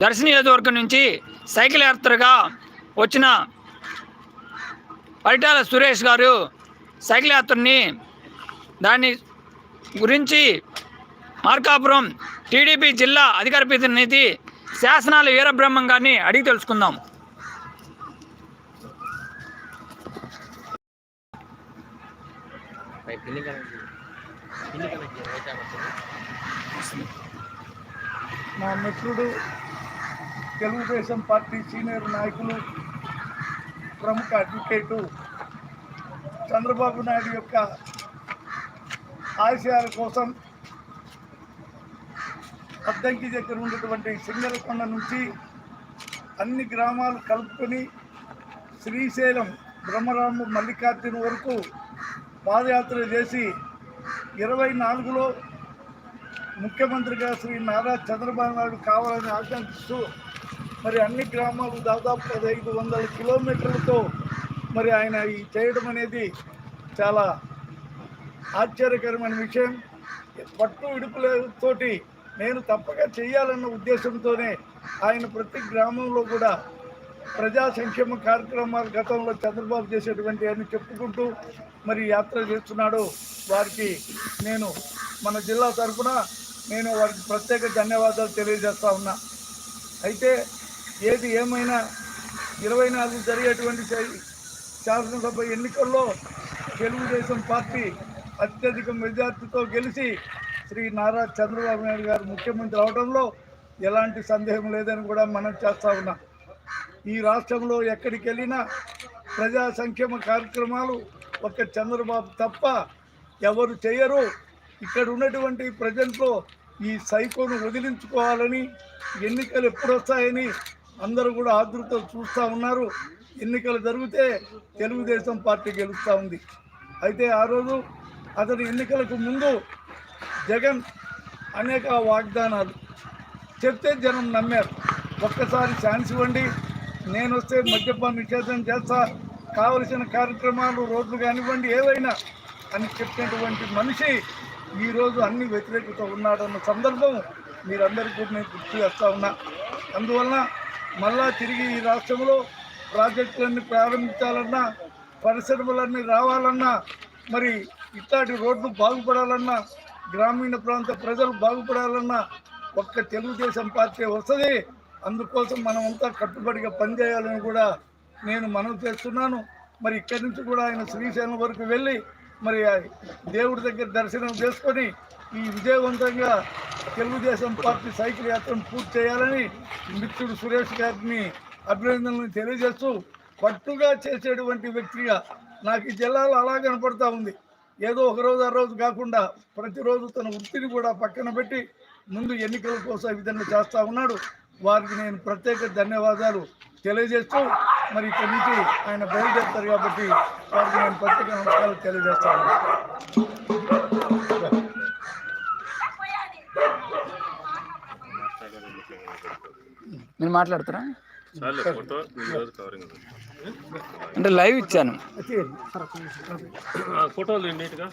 దర్శి నియోజకవర్గం నుంచి సైకిల్ యాత్రగా వచ్చిన పరిటాల సురేష్ గారు సైకిల్ యాత్రని దాని గురించి మార్కాపురం టీడీపీ జిల్లా అధికార ప్రతినిధి శాసనాల వీరబ్రహ్మం గారిని అడిగి తెలుసుకుందాం. మా మిత్రుడు తెలుగుదేశం పార్టీ సీనియర్ నాయకులు ప్రముఖ అడ్వకేటు చంద్రబాబు నాయుడు యొక్క ఆశయాల కోసం అద్దంకి దగ్గర ఉన్నటువంటి సింగలకొండ నుంచి అన్ని గ్రామాలు కలుపుకొని శ్రీశైలం బ్రహ్మరాము మల్లికార్జున వరకు పాదయాత్ర చేసి ఇరవై నాలుగులో ముఖ్యమంత్రిగా శ్రీ నారా చంద్రబాబు నాయుడు కావాలని ఆకాంక్షిస్తూ మరి అన్ని గ్రామాలు దాదాపు పదహైదు వందల కిలోమీటర్లతో మరి ఆయన ఈ చేయడం అనేది చాలా ఆశ్చర్యకరమైన విషయం. పట్టు విడుపులతోటి నేను తప్పక చేయాలన్న ఉద్దేశంతోనే ఆయన ప్రతి గ్రామంలో కూడా ప్రజా సంక్షేమ కార్యక్రమాలు గతంలో చంద్రబాబు చేసేటువంటి అని చెప్పుకుంటూ మరి యాత్ర చేస్తున్నాడు. వారికి నేను మన జిల్లా తరఫున నేను వారికి ప్రత్యేక ధన్యవాదాలు తెలియజేస్తా ఉన్నా. అయితే ఏది ఏమైనా ఇరవై నాలుగు జరిగేటువంటి శాసనసభ ఎన్నికల్లో తెలుగుదేశం పార్టీ అత్యధిక మెజార్టీతో గెలిచి శ్రీ నారా చంద్రబాబు నాయుడు గారు ముఖ్యమంత్రి అవడంలో ఎలాంటి సందేహం లేదని కూడా మనం చేస్తా ఉన్నాం. ఈ రాష్ట్రంలో ఎక్కడికి వెళ్ళినా ప్రజా సంక్షేమ కార్యక్రమాలు ఒక చంద్రబాబు తప్ప ఎవరు చేయరు. ఇక్కడ ఉన్నటువంటి ప్రజల్లో ఈ సైకోను వదిలించుకోవాలని ఎన్నికలు ఎప్పుడు వస్తాయని అందరూ కూడా ఆతృత చూస్తూ ఉన్నారు. ఎన్నికలు జరిగితే తెలుగుదేశం పార్టీ గెలుస్తూ ఉంది. అయితే ఆ రోజు అతని ఎన్నికలకు ముందు జగన్ అనేక వాగ్దానాలు చెప్తే జనం నమ్మారు. ఒక్కసారి ఛాన్స్ ఇవ్వండి. నేను వస్తే మద్యపాన నిషేధం చేస్తా. కావలసిన కార్యక్రమాలు రోడ్లు కానివ్వండి ఏవైనా అని చెప్పినటువంటి మనిషి ఈరోజు అన్ని వ్యతిరేకత ఉన్నాడన్న సందర్భం మీరందరికీ నేను గుర్తు చేస్తా ఉన్నా. అందువలన మళ్ళా తిరిగి ఈ రాష్ట్రంలో ప్రాజెక్టులన్నీ ప్రారంభించాలన్నా పరిశ్రమలన్నీ రావాలన్నా మరి ఇట్లాంటి రోడ్లు బాగుపడాలన్నా గ్రామీణ ప్రాంత ప్రజలు బాగుపడాలన్నా ఒక్క తెలుగుదేశం పార్టీ వస్తుంది. అందుకోసం మనమంతా కట్టుబడిగా పనిచేయాలని కూడా నేను మనవి చేస్తున్నాను. మరి ఇక్కడి నుంచి కూడా ఆయన శ్రీశైలం వరకు వెళ్ళి మరి దేవుడి దగ్గర దర్శనం చేసుకొని ఈ విజయవంతంగా తెలుగుదేశం పార్టీ సైకిల్ యాత్రను పూర్తి చేయాలని మిత్రుడు సురేష్ గారిని అభినందనలు తెలియజేస్తూ పట్టుగా చేసేటువంటి వ్యక్తిగా నాకు ఈ జిల్లాలో అలా కనపడతా ఉంది. ఏదో ఒక రోజు ఆ రోజు కాకుండా ప్రతిరోజు తన వృత్తిని కూడా పక్కన పెట్టి ముందు ఎన్నికల కోసం ఈ విధంగా చేస్తూ ఉన్నాడు. వారికి నేను ప్రత్యేక ధన్యవాదాలు తెలియజేస్తూ మరి ఇక్కడి నుంచి ఆయన బయలుదేరుతారు కాబట్టి వారికి నేను ప్రత్యేక నమస్కారాలు తెలియజేస్తాను. మీరు మాట్లాడతారా? చాలు ఫోటో వీడియోస్ కవరింగ్ అంటే లైవ్ ఇచ్చాను. ఫోటోలు నీట్గా.